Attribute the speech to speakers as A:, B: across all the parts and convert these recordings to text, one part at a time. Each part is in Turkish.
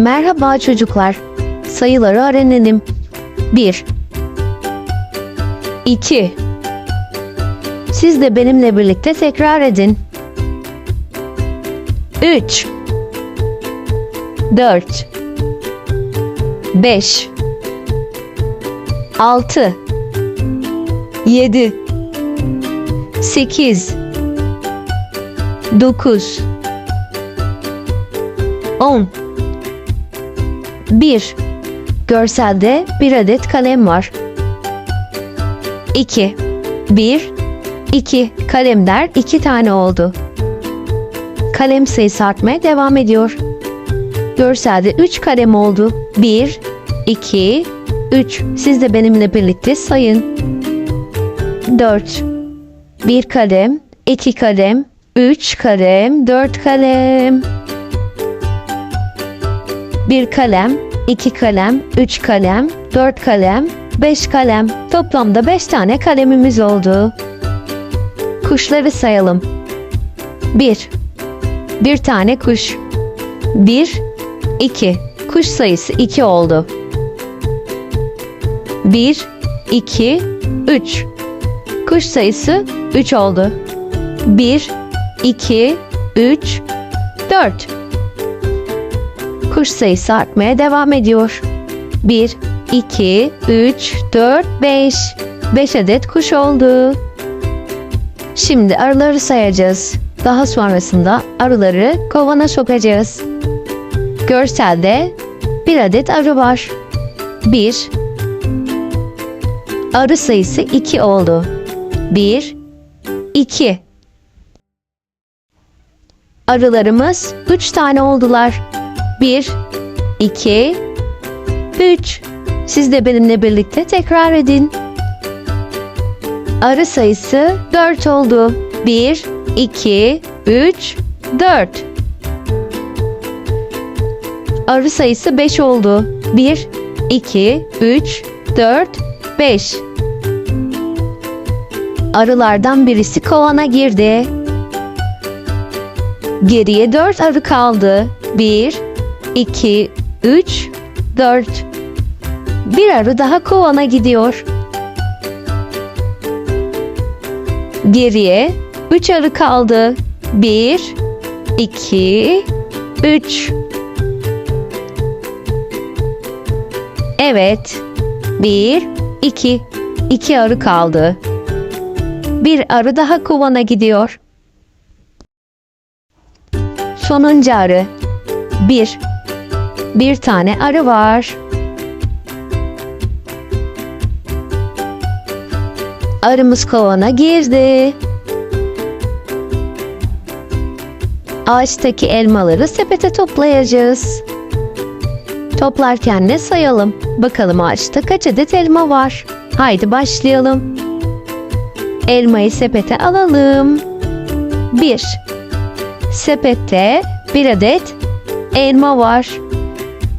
A: Merhaba çocuklar. Sayıları öğrenelim. 1 2 Siz de benimle birlikte tekrar edin. 3 4 5 6 7 8 9 10 1 Görselde bir adet kalem var. 2 1 2 kalemler 2 tane oldu. Kalem sayısı artmaya devam ediyor. Görselde 3 kalem oldu. 1 2 3 Siz de benimle birlikte sayın. 4 1 kalem 2 kalem 3 kalem 4 kalem bir kalem, iki kalem, üç kalem, dört kalem, beş kalem. Toplamda beş tane kalemimiz oldu. Kuşları sayalım. Bir. Bir tane kuş. Bir, iki. Kuş sayısı iki oldu. Bir, iki, üç. Kuş sayısı üç oldu. Bir, iki, üç, dört. Kuş sayısı artmaya devam ediyor. 1, 2, 3, 4, 5. 5 adet kuş oldu. Şimdi arıları sayacağız. Daha sonrasında arıları kovana sokacağız. Görselde bir adet arı var. 1 Arı sayısı 2 oldu. 1 2 Arılarımız 3 tane oldular. 1, 2, 3. Siz de benimle birlikte tekrar edin. Arı sayısı 4 oldu. 1, 2, 3, 4. Arı sayısı 5 oldu. 1, 2, 3, 4, 5. Arılardan birisi kovana girdi. Geriye 4 arı kaldı. 1, 2, 3, 4. Bir arı daha kovana gidiyor. Geriye 3 arı kaldı. 1, 2, 3. Evet. 1, 2. 2 arı kaldı. Bir arı daha kovana gidiyor. Sonuncu arı. 1 bir tane arı var. Arımız kovana girdi. Ağaçtaki elmaları sepete toplayacağız. Toplarken de sayalım. Bakalım ağaçta kaç adet elma var. Haydi başlayalım. Elmayı sepete alalım. 1. Sepette bir adet elma var.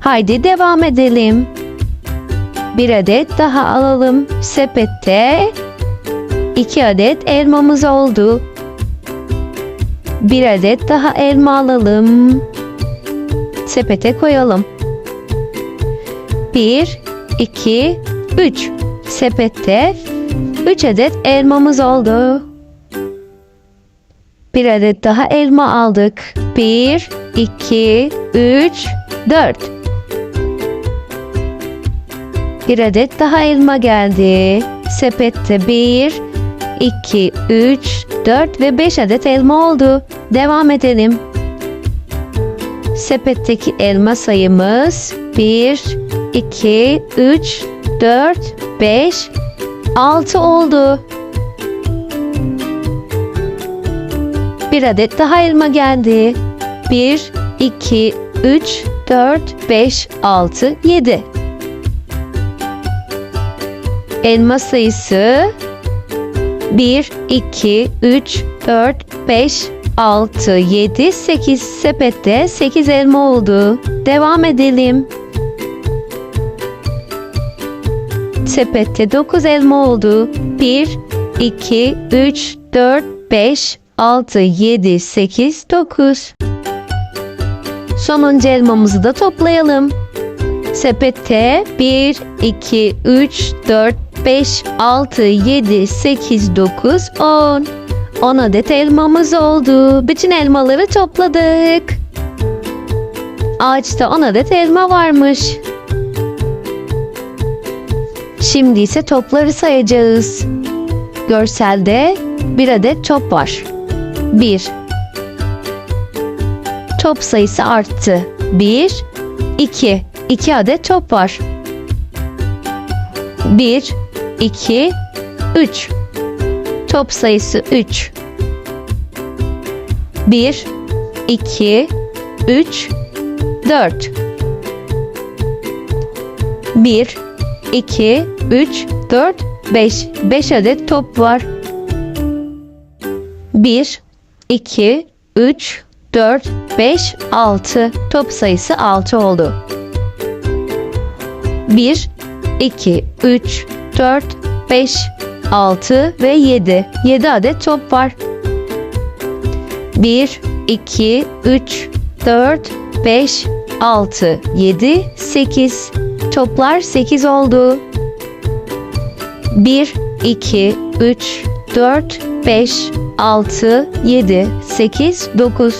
A: Haydi devam edelim. Bir adet daha alalım. Sepette iki adet elmamız oldu. Bir adet daha elma alalım. Sepete koyalım. Bir, iki, üç. Sepette üç adet elmamız oldu. Bir adet daha elma aldık. Bir, iki, üç, dört. Bir adet daha elma geldi. Sepette 1, 2, 3, 4 ve 5 adet elma oldu. Devam edelim. Sepetteki elma sayımız 1, 2, 3, 4, 5, 6 oldu. Bir adet daha elma geldi. 1, 2, 3, 4, 5, 6, 7. Elma sayısı 1, 2, 3, 4, 5, 6, 7, 8 sepette 8 elma oldu. Devam edelim. Sepette 9 elma oldu. 1, 2, 3, 4, 5, 6, 7, 8, 9. Sonuncu elmamızı da toplayalım. Sepette 1, 2, 3, 4, 5, 6, 7, 8, 9, 10. 10 adet elmamız oldu. Bütün elmaları topladık. Ağaçta 10 adet elma varmış. Şimdi ise topları sayacağız. Görselde bir adet top var. 1 Top sayısı arttı. 1 2 2 adet top var. 1 2 3 Top sayısı 3 1 2 3 4 1 2 3 4 5 5 adet top var. 1 2 3 4 5 6 top sayısı 6 oldu. 1 2 3 4 5 6 ve 7 7 adet top var. 1 2 3 4 5 6 7 8 toplar 8 oldu. 1 2 3 4 5 6 7 8 9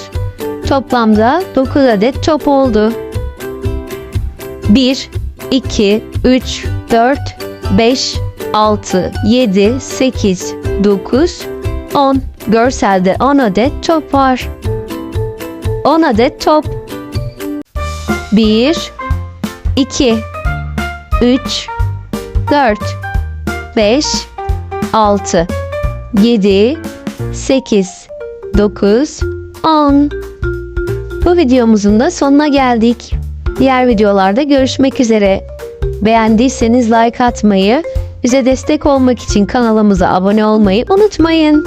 A: Toplamda 9 adet top oldu. 1 2 3 4 5 6 7 8 9 10 Görselde 10 adet top var. 10 adet top. 1 2 3 4 5 6 7 8 9 10 Bu videomuzun da sonuna geldik. Diğer videolarda görüşmek üzere. Beğendiyseniz like atmayı, bize destek olmak için kanalımıza abone olmayı unutmayın.